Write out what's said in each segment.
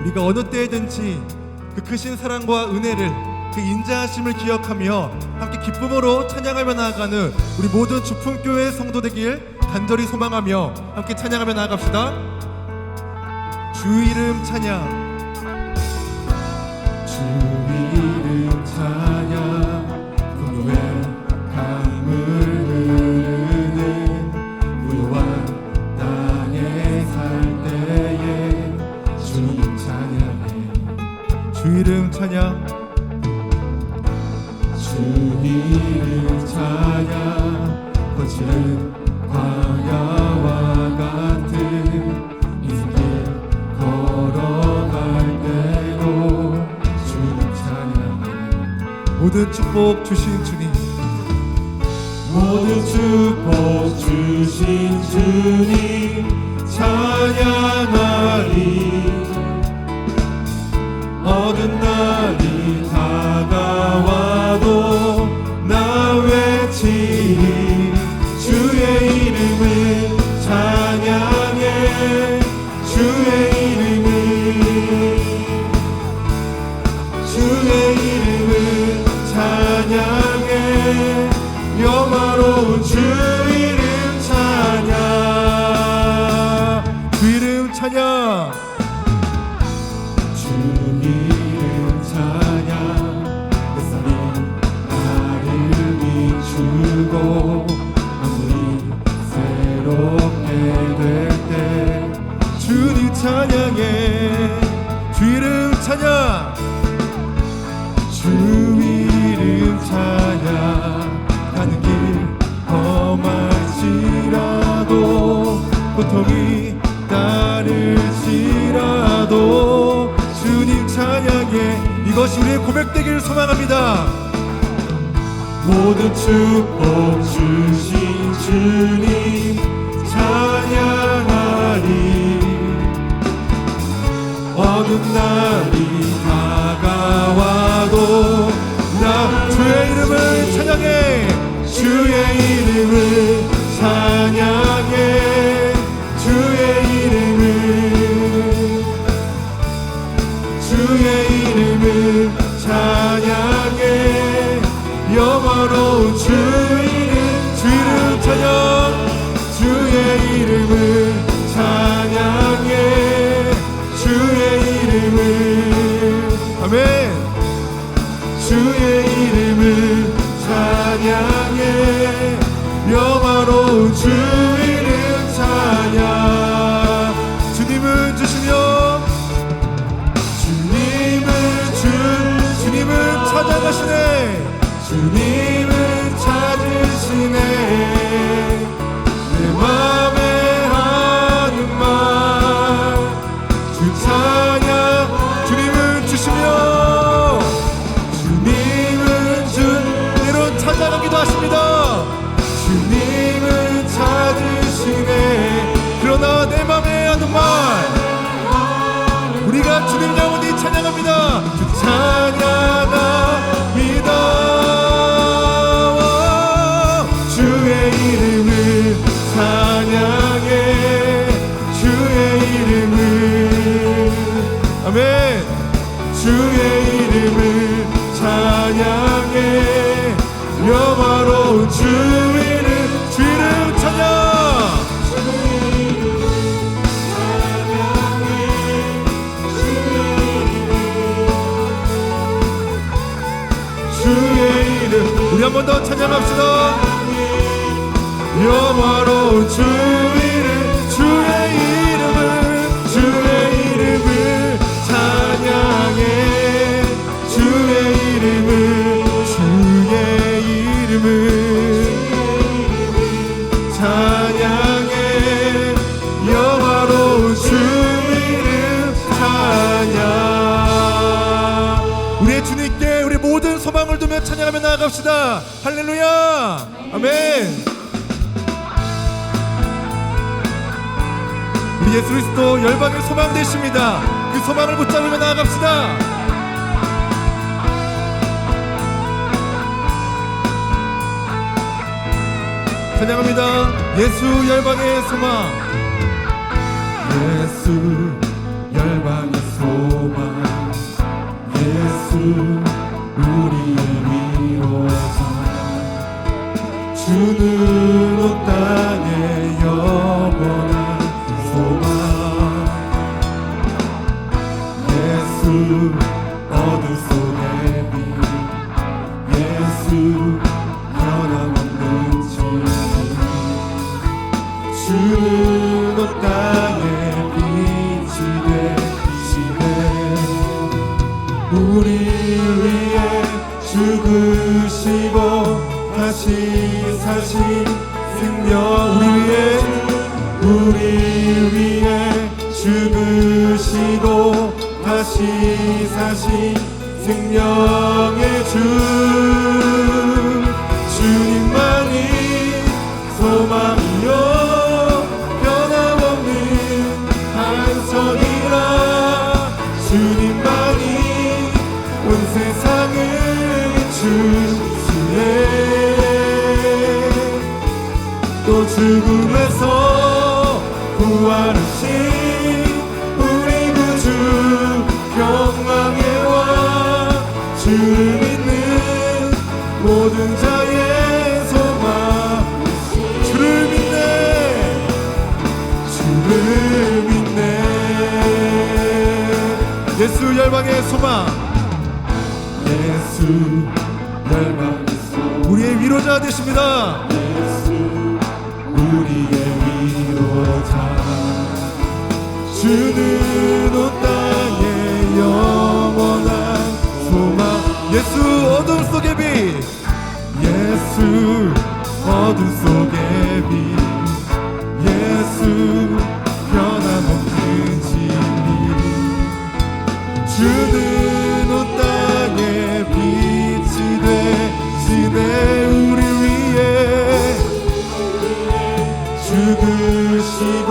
우리가 어느 때든지 그 크신 사랑과 은혜를 그 인자하심을 기억하며 함께 기쁨으로 찬양하며 나아가는 우리 모든 주품교회 성도 되길 간절히 소망하며 함께 찬양하며 나아갑시다. 주 이름 찬양. 모든 축복 주신 주님. 모든 축복 주신 주님 찬양하리. 어떤 날 찬양해. 영화로운 고통이 따를지라도 주님 찬양해. 이것이 우리의 고백되기를 소망합니다. 모든 축복 주신 주님 찬양하리. 어느 날이 다가와도 나 주의 이름을 찬양해. 주의 이름을 찬양 찾아가시네 주님은 찾으시네 주 이름 주 이름 찬양 주의 이름 우리 한 번 더 찬양합시다. 영화로운 주 나아갑시다. 할렐루야. 아멘. 우리 예수 그리스도 열방의 소망 되십니다. 그 소망을 붙잡으며 나아갑시다. 찬양합니다. 예수 열방의 소망. 예수 열방의 소망 죽으시고 다시 사신 생명 우리의 우리 위해 죽으시고 다시 사신 생명의 주. 죽음에서 부활하신 우리 구주 평강의 왕 주를 믿는 모든 자의 소망. 주를 믿네. 주를 믿네. 예수 열방의 소망. 예수 열방의 소망. 우리의 위로자 되십니다 주는 온 땅의 영원한 소망. 예수 어둠 속의 빛 예수 어둠 속의 빛 예수 변함없는 진리. 주는 온 땅의 빛이 되시네 우리 위에. 죽으시고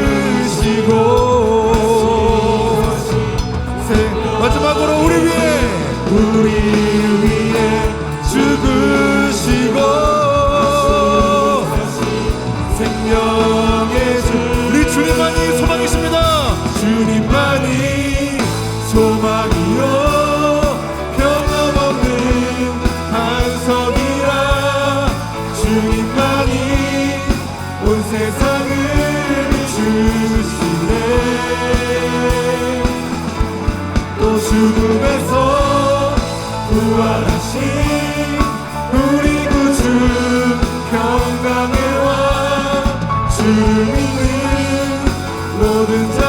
죽음에서 부활하신 우리 구주 평강의 왕 믿는 모든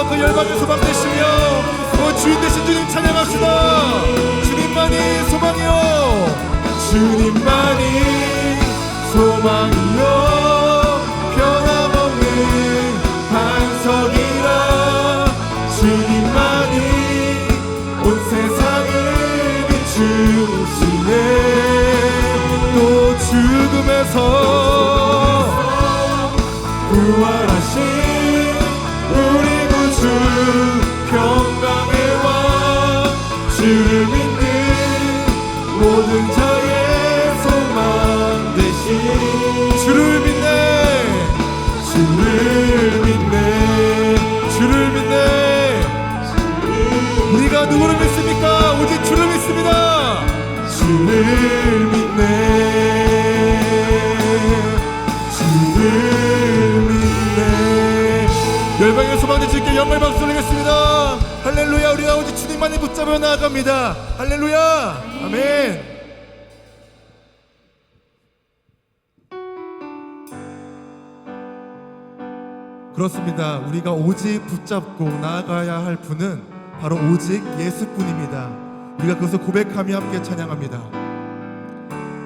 더그 열방의 소망 되시며 그 주인 되신 주님 찬양합시다. 주님만이 소망이요. 주님만이 소망이요. 변함없는 반석이라 주님만이 온 세상을 비추시네. 또 죽음에서 부활하신 붙잡아 나아갑니다. 할렐루야. 아멘. 그렇습니다. 우리가 오직 붙잡고 나아가야 할 분은 바로 오직 예수뿐입니다. 우리가 그것을 고백하며 함께 찬양합니다.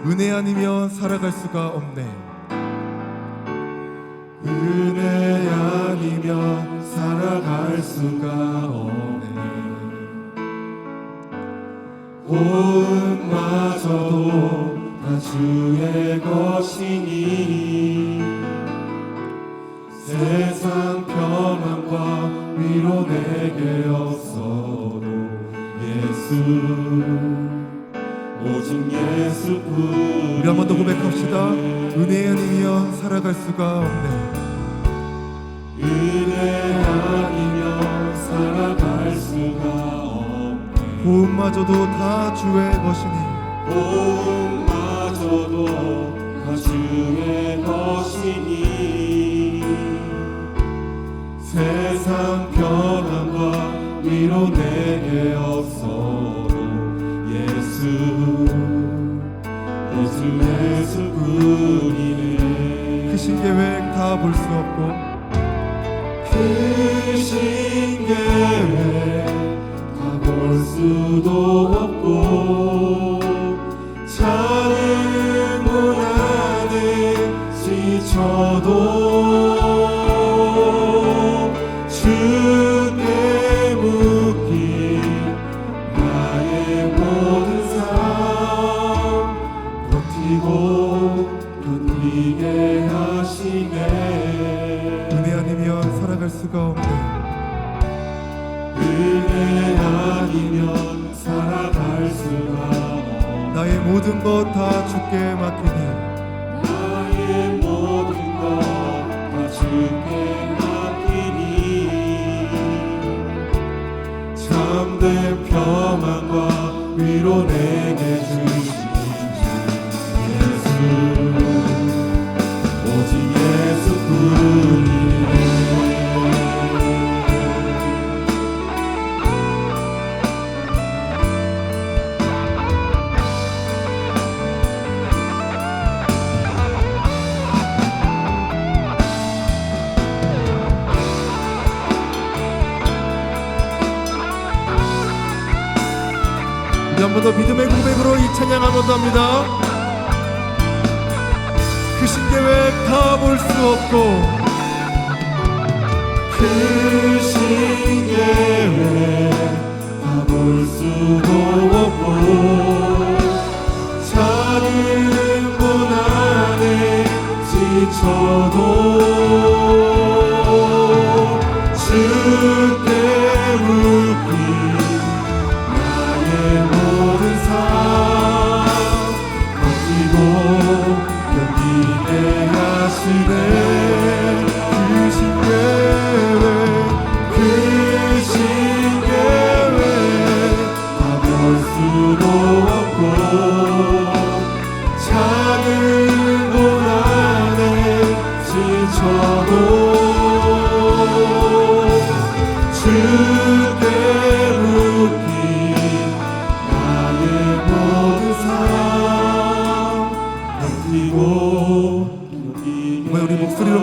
은혜 아니면 살아갈 수가 없네. 은혜 아니면 살아갈 수가 없네 고음마저도 다 주의 것이니 세상 평안과 위로 내게 없어도 예수 오직 예수뿐 우리 한번 더 고백합시다. 은혜 아니면 살아갈 수가 없네. 은혜 아니면 살아갈 수가 없네 고음마저도 다 주의 것이니. 고음마저도 다 주의 것이니. 세상 편함과 위로 내게 없어도 예수 오직 예수뿐이네. 크신 계획 다 볼 수 없고. 크신 계획 다 볼 수도 없고 작은 고난에 지쳐도 주께 묶인 나의 모든 삶 버티고 견디게 하시네. 은혜 아니면 살아갈 수가 없네 은혜 아니면 살아갈 수가 나의 모든 것 다 주께 맡기니 나의 모든 것 다 주께 맡기니 참된 평안과 위로 내게 주신 이 찬양 한번더 합니다. 크신 계획 다 볼 수 없고 크신 계획 다 볼 수도 없고 작은 고난에 지쳐도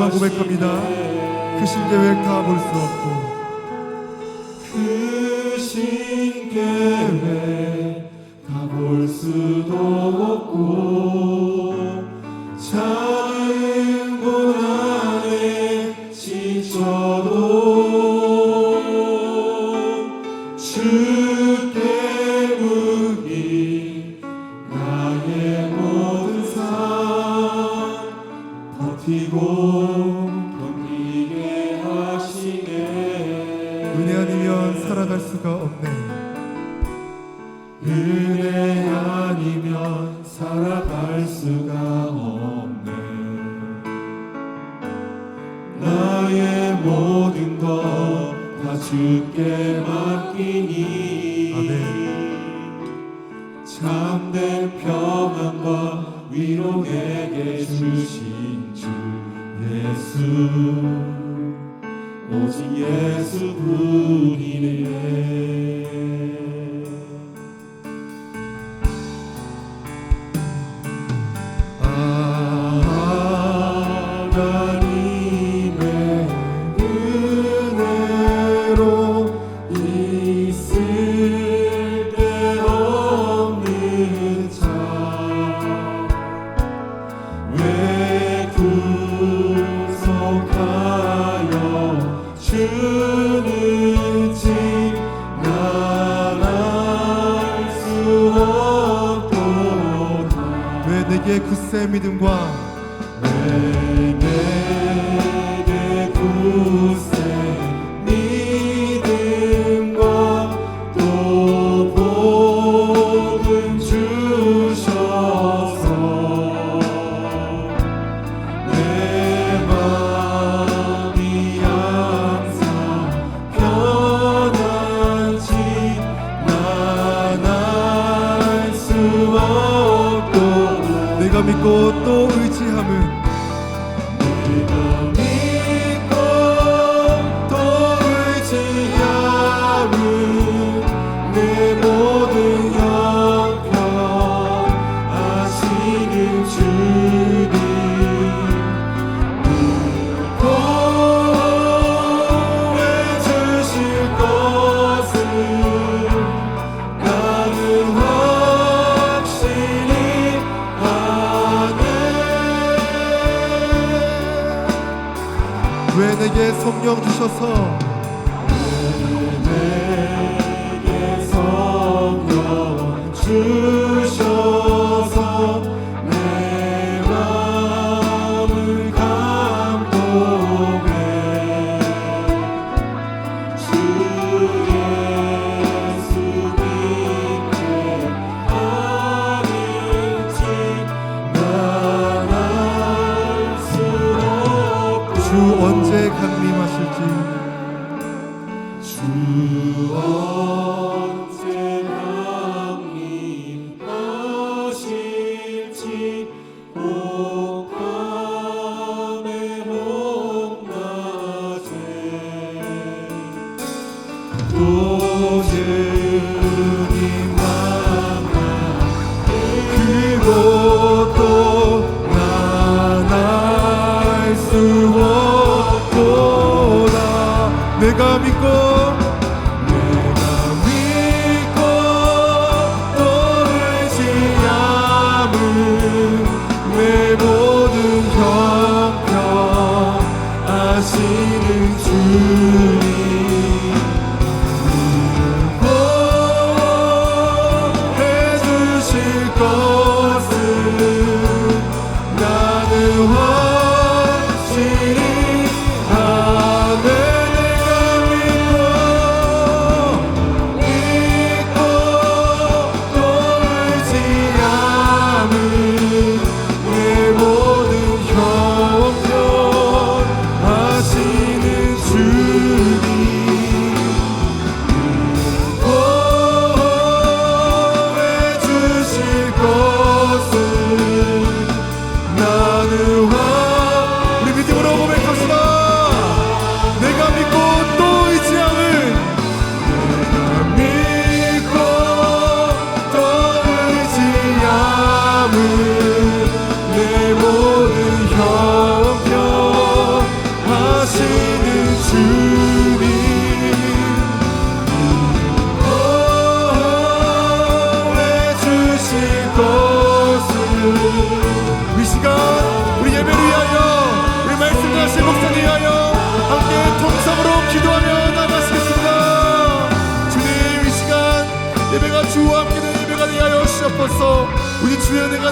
목소리로만 고백합니다. 크신 계획 다 볼 수 없고 살아갈 수가 없네. 은혜 내 dinâmico. you.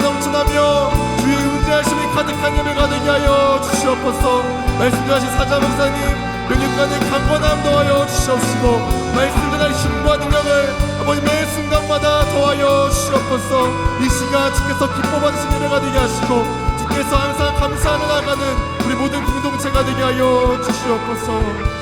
넘쳐나며 주의 은혜하심이 가득한 예배가 되게 하여 주시옵소서. 말씀하신 사자 목사님 명령관의 강건함 더하여 주시옵시고 말씀 전할 힘과 능력을 아버지 매 순간마다 더하여 주시옵소서. 이 시간 주께서 기뻐받으신 예배가 되게 하시고 주께서 항상 감사하며 나가는 우리 모든 공동체가 되게 하여 주시옵소서.